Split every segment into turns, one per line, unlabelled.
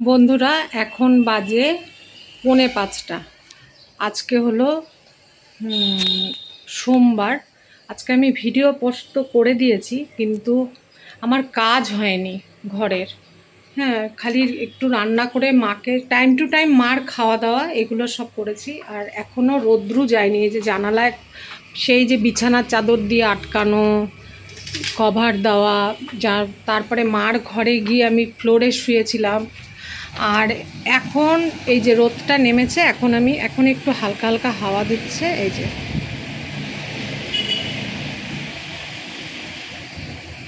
বন্ধুরা, এখন বাজে পৌনে পাঁচটা। আজকে হলো সোমবার। আজকে আমি ভিডিও পোস্ট তো করে দিয়েছি, কিন্তু আমার কাজ হয়নি ঘরের। হ্যাঁ খালি একটু রান্না করে মাকে টাইম টু টাইম মার খাওয়া দাওয়া, এগুলো সব করেছি। আর এখনও রোদ্রু যায়নি যে জানালায় সেই যে বিছানার চাদর দিয়ে আটকানো কভার দেওয়া, যা, তারপরে মার ঘরে গিয়ে আমি ফ্লোরে শুয়েছিলাম। আর এখন এই যে রোদটা নেমেছে, এখন আমি, এখন একটু হালকা হালকা হাওয়া দিচ্ছে, এই যে।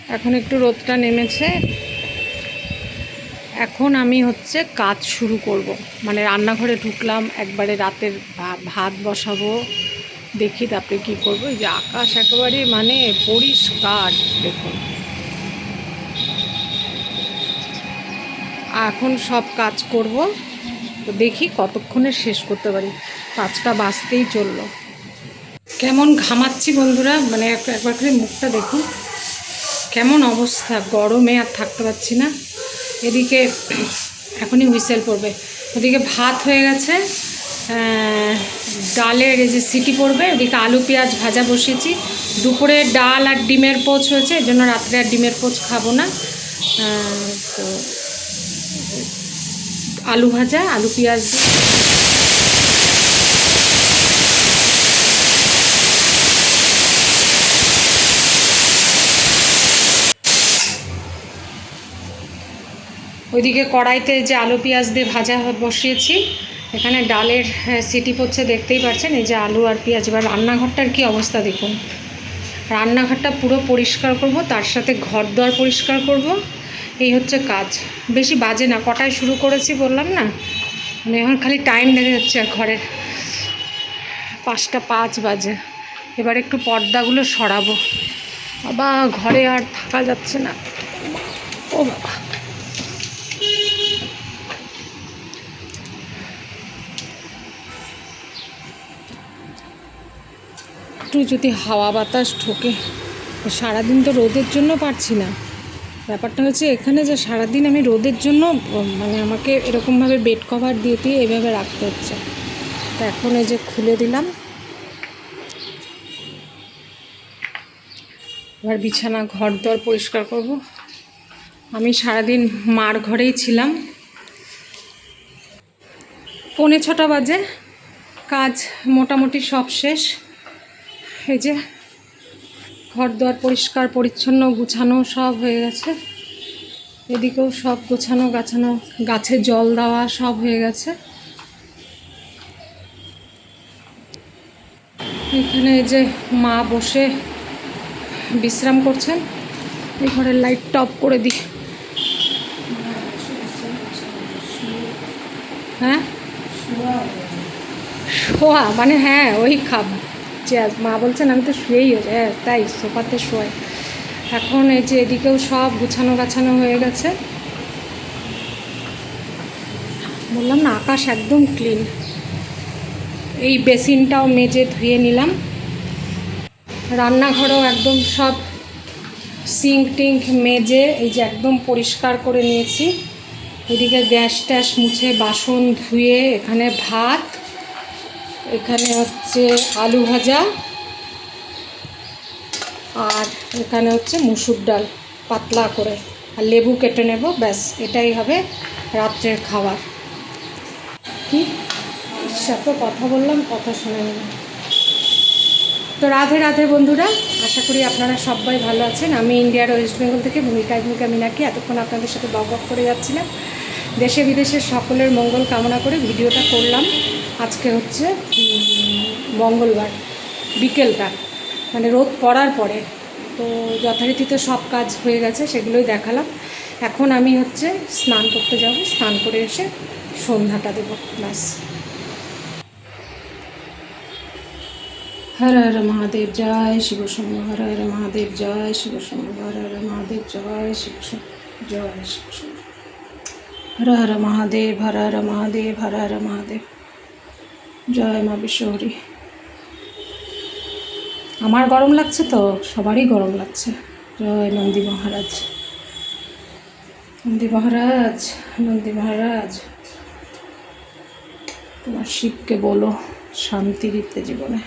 এখন একটু রোদটা নেমেছে। এখন আমি হচ্ছে কাজ শুরু করব। মানে রান্নাঘরে ঢুকলাম, একবারে রাতের ভাত বসাবো। দেখি তারপরে কী করব। এই যে আকাশ একেবারে মানে পরিষ্কার, দেখুন। এখন সব কাজ করব। তো দেখি কতক্ষণে শেষ করতে পারি। পাঁচটা বাঁচতেই চলল। কেমন ঘামাচ্ছি বন্ধুরা? মানে এক- একবার করে মুখটা দেখুন। কেমন অবস্থা? গরমে আর থাকতে পারছি না। এদিকে এখনই হুইসেল পড়বে। ওদিকে ভাত হয়ে গেছে। ডালের এই যে সিটি পড়বে, ওদিকে আলু, পেঁয়াজ ভাজা বসিয়েছি। দুপুরে ডাল আর ডিমের পোচ হয়েছে এই জন্য রাত্রে আর ডিমের পোচ খাব না। তো আলু ভাজা আলু পেঁয়াজ ওইদিকে কড়াইতে যে আলু পেঁয়াজ দিয়ে ভাজা বসিয়েছি এখানে ডালের হ্যাঁ, সিটি পড়ছে দেখতেই পাচ্ছেন এই যে আলু আর পেঁয়াজ। এবার রান্নাঘরটার কি অবস্থা দেখুন। রান্নাঘরটা পুরো পরিষ্কার করব তার সাথে ঘর দোয়ার পরিষ্কার করব। এই হচ্ছে কাজ। বেশি বাজে না, কটায় শুরু করেছি বললাম না? মানে এখন খালি টাইম দেখা যাচ্ছে আর ঘরের। পাঁচটা পাঁচ বাজে। এবার একটু পর্দাগুলো সরাবো। বাবা, ঘরে আর থাকা যাচ্ছে না। ও বাবা। একটু যদি হাওয়া বাতাস ঢোকে। সারাদিন তো রোদের জন্য পারছি না। ব্যাপারটা হচ্ছে এখানে যে সারাদিন আমি রোদের জন্য মানে আমাকে এরকমভাবে বেড কভার দিয়ে দিয়ে এভাবে রাখতে হচ্ছে। তো এখন এই যে খুলে দিলাম। এবার বিছানা ঘর দর পরিষ্কার করব। আমি সারাদিন মার ঘরেই ছিলাম। পৌনে ছটা বাজে। কাজ মোটামুটি সব শেষ। এই যে ঘর দোয়ার পরিষ্কার, পরিচ্ছন্ন, গুছানো সব হয়ে গেছে। এদিকেও সব গোছানো, গাছানো, গাছে জল দেওয়া সব হয়ে গেছে। এখানে যে মা বসে বিশ্রাম করছেন। এই ঘরের লাইট টপ করে দিই। হ্যাঁ? শোয়া মানে হ্যাঁ ওই খাব আজ মা বলছেন, আমি তো শুয়েই হ্যাঁ তাই সোফাতে শোয়। এখন এই যে এদিকেও সব গুছানো গাছানো হয়ে গেছে। বললাম, না, আকাশ একদম ক্লিন। এই বেসিনটাও মেজে ধুয়ে নিলাম। রান্নাঘরেও একদম সব সিঙ্ক টিঙ্ক মেজে এই যে একদম পরিষ্কার করে নিয়েছি। এদিকে গ্যাস ট্যাস মুছে বাসন ধুয়ে এখানে ভাত এখানে হচ্ছে আলু ভাজা আর এখানে হচ্ছে মুসুর ডাল, পাতলা করে। আর লেবু কেটে নেব, ব্যাস, এটাই হবে রাত্রের খাবার। কি? সাথে কথা বললাম, কথা শুনে নিলাম। তো রাধে রাধে বন্ধুরা, আশা করি আপনারা সবাই ভালো আছেন। আমি ইন্ডিয়ার ওয়েস্ট বেঙ্গল থেকে ভূমিকা ভূমিকা মিনাকি এতক্ষণ আপনাদের সাথে বক করে যাচ্ছিলাম। দেশে বিদেশের সকলের মঙ্গল কামনা করে ভিডিওটা করলাম। আজকে হচ্ছে মঙ্গলবার, বিকেলটা মানে রোদ পড়ার পরে। তো যথারীতিতে সব কাজ হয়ে গেছে, সেগুলোই দেখালাম। এখন আমি হচ্ছে স্নান করতে যাব, স্নান করে এসে সন্ধ্যাটা দেবো, ব্যাস। হর হর মহাদেব জয় শিব শম্ভু, হর হর মহাদেব জয় শিব শম্ভু, হর হর মহাদেব জয় শিব জয় শিব শম্ভু। হর হর মহাদেব, হর হর মহাদেব, হর হর মহাদেব। জয় মা বিশ্বহরি। আমার গরম লাগছে তো, সবারই গরম লাগছে। জয় নন্দী মহারাজ। নন্দী মহারাজ নন্দী মহারাজ। তোমার শিবকে বলো শান্তি দিতে জীবনে।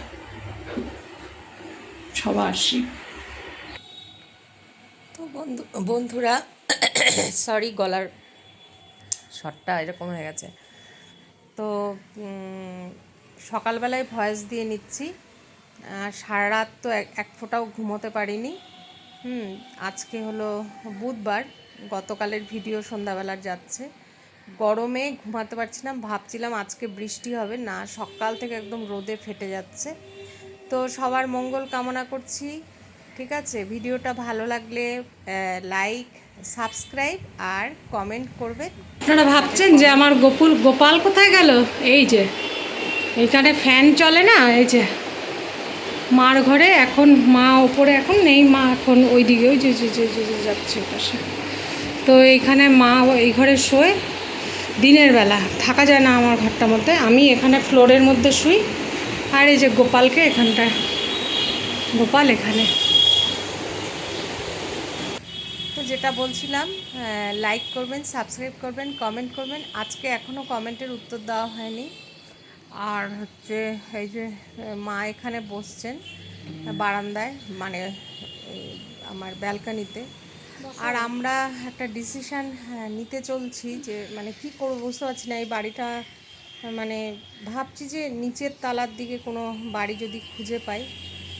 সবার শিব।
তো বন্ধু, বন্ধুরা, সরি, গলার শটটা এরকম হয়ে গেছে। তো সকালবেলায় ভয়েস দিয়ে নিচ্ছি। সারা রাত তো এক ফোঁটাও ঘুমোতে পারিনি। হুম, আজকে হলো বুধবার, গতকালের ভিডিও সন্ধ্যাবেলার যাচ্ছে। গরমে ঘুমাতে পারছিলাম ভাবছিলাম আজকে বৃষ্টি হবে, না, সকাল থেকে একদম রোদে ফেটে যাচ্ছে। তো সবার মঙ্গল কামনা করছি, ঠিক আছে? ভিডিওটা ভালো লাগলে লাইক, সাবস্ক্রাইব আর কমেন্ট করবেন
আপনারা ভাবছেন যে আমার গোপুল, গোপাল কোথায় গেল? এই যে। এইখানে ফ্যান চলে না? এই যে মার ঘরে এখন মা ওপরে এখন নেই, মা এখন ওই যে যে যে যে যে যাচ্ছে পাশে। তো এইখানে মা এই ঘরে শোয় দিনের বেলা। থাকা যায় না আমার ঘরটার মধ্যে। আমি এখানে ফ্লোরের মধ্যে শুই। আর এই যে গোপালকে এখানটায়। গোপাল এখানে।
তো যেটা বলছিলাম লাইক করবেন সাবস্ক্রাইব করবেন কমেন্ট করবেন। আজকে এখনও কমেন্টের উত্তর দেওয়া হয়নি। আর হচ্ছে এই যে মা এখানে বসছেন বারান্দায় মানে আমার ব্যালকানিতে। আর আমরা একটা ডিসিশান নিতে চলছি যে মানে কি করব বুঝতে পারছি না। এই বাড়িটা মানে ভাবছি যে নিচের তালার দিকে কোনো বাড়ি যদি খুঁজে পাই।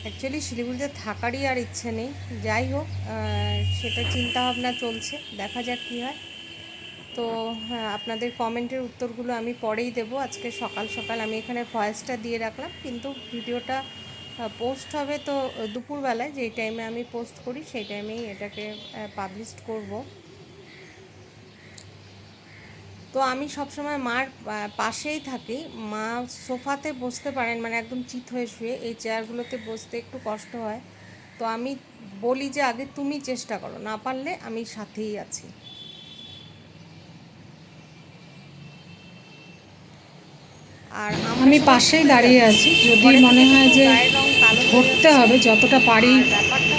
অ্যাকচুয়ালি শিলিগুড়িতে থাকারই আর ইচ্ছে নেই। যাই হোক সেটা চিন্তা ভাবনা চলছে। দেখা যাক কী হয়। তো হ্যাঁ আপনাদের কমেন্টের উত্তরগুলো আমি পরেই দেব। আজকে সকাল সকাল আমি এখানে ভয়েসটা দিয়ে রাখলাম, কিন্তু ভিডিওটা পোস্ট হবে তো দুপুরবেলায়, যেই টাইমে আমি পোস্ট করি, সেই টাইমেই এটাকে পাবলিশ করব। তো আমি সবসময় মার পাশেই থাকি। মা সোফাতে বসতে পারেন মানে একদম চিত হয়ে শুয়ে, এই চেয়ারগুলোতে বসতে একটু কষ্ট হয়। তো আমি বলি যে, আগে তুমি চেষ্টা করো, না পারলে আমি সাথেই আছি। আর
আমি পাশেই দাঁড়িয়ে আছি। যদি মনে হয় যে ধরতে হবে যতটা পারি
ব্যাপারটা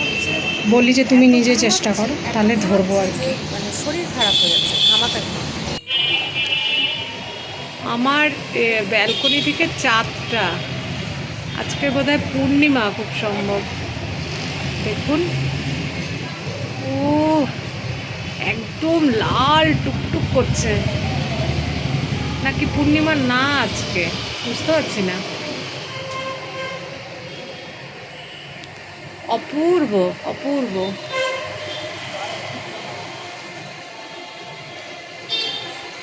বলি যে তুমি নিজে চেষ্টা করো তাহলে ধরবো আর কি।
মানে শরীর খারাপ হয়ে যাচ্ছে ঘামাতে ঘামাতে।
আমার ব্যালকনি থেকে চাঁদটা। আজকে বোধহয় পূর্ণিমা খুব সম্ভব। দেখুন। ও একদম লাল টুকটুক করছে। নাকি পূর্ণিমা না আজকে? বুঝতে পারছি না। অপূর্ব অপূর্ব।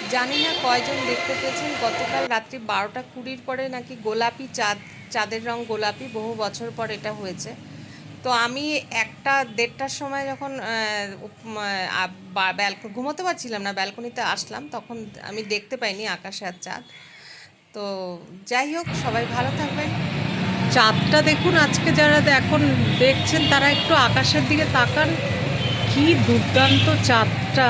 জানি না কয়জন দেখতে পেয়েছেন। গতকাল রাত্রি বারোটা কুড়ির পরে নাকি গোলাপি চাঁদ, চাঁদের রং গোলাপি বহু বছর পর এটা হয়েছে। তো আমি একটা দেড়টার সময় যখন ব্যালকনি ঘুমোতে পারছিলাম না, ব্যালকনিতে আসলাম, তখন আমি দেখতে পাইনি আকাশে আর চাঁদ। তো যাই হোক, সবাই ভালো থাকবেন।
চাঁদটা দেখুন, আজকে যারা এখন দেখছেন তারা একটু আকাশের দিকে তাকান। কি দুর্দান্ত চাঁদটা।